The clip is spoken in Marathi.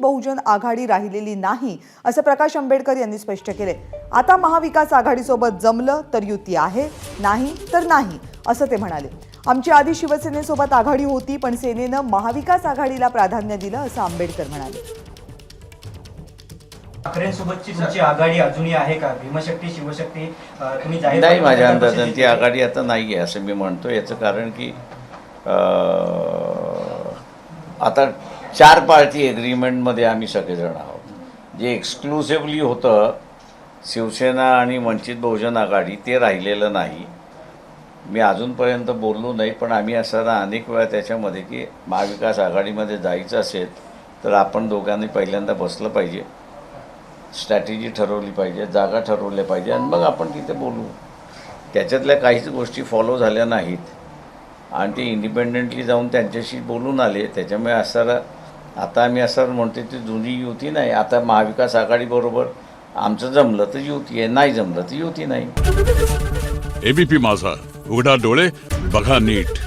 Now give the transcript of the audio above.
बहुजन आघाडी राहिलेली नाही असं प्रकाश आंबेडकर यांनी स्पष्ट केले. आता महाविकास आघाडीसोबत जमलं तर युती आहे नाही तर नाही असं ते म्हणाले. आमची आधी शिवसेनेसोबत आघाडी होती पण सेनेनं महाविकास आघाडीला प्राधान्य दिलं असं आंबेडकर म्हणाले. ठाकरेंसोबतची तुमची आघाडी अजूनही आहे का? भीमशक्ती शिवशक्ती अं, तुम्ही जाहीर नाही माझ्या अंदाजाने ती आघाडी आता नाही आहे असं मी म्हणतो याचं कारण की आता चार पार्टी एग्रीमेंटमध्ये आम्ही सगळेजण आहोत. जे एक्सक्लुसिव्हली होतं शिवसेना आणि वंचित बहुजन आघाडी ते राहिलेलं नाही. मी अजूनपर्यंत बोललो नाही पण आम्ही असताना अनेक वेळा त्याच्यामध्ये की महाविकास आघाडीमध्ये जायचं असेल तर आपण दोघांनी पहिल्यांदा बसलं पाहिजे. स्ट्रॅटेजी ठरवली पाहिजे जागा ठरवल्या पाहिजे आणि मग आपण तिथे बोलू. त्याच्यातल्या काहीच गोष्टी फॉलो झाल्या नाहीत. आणि ते इंडिपेंडेंटली जाऊन त्यांच्याशी बोलून आले त्याच्यामुळे असं आता आम्ही असं म्हणतो ती जुनी युती नाही. आता महाविकास आघाडीबरोबर आमचं जमलं तर युती आहे नाही जमलं तर युती नाही. एबीपी माझा उघडा डोळे बघा नीट.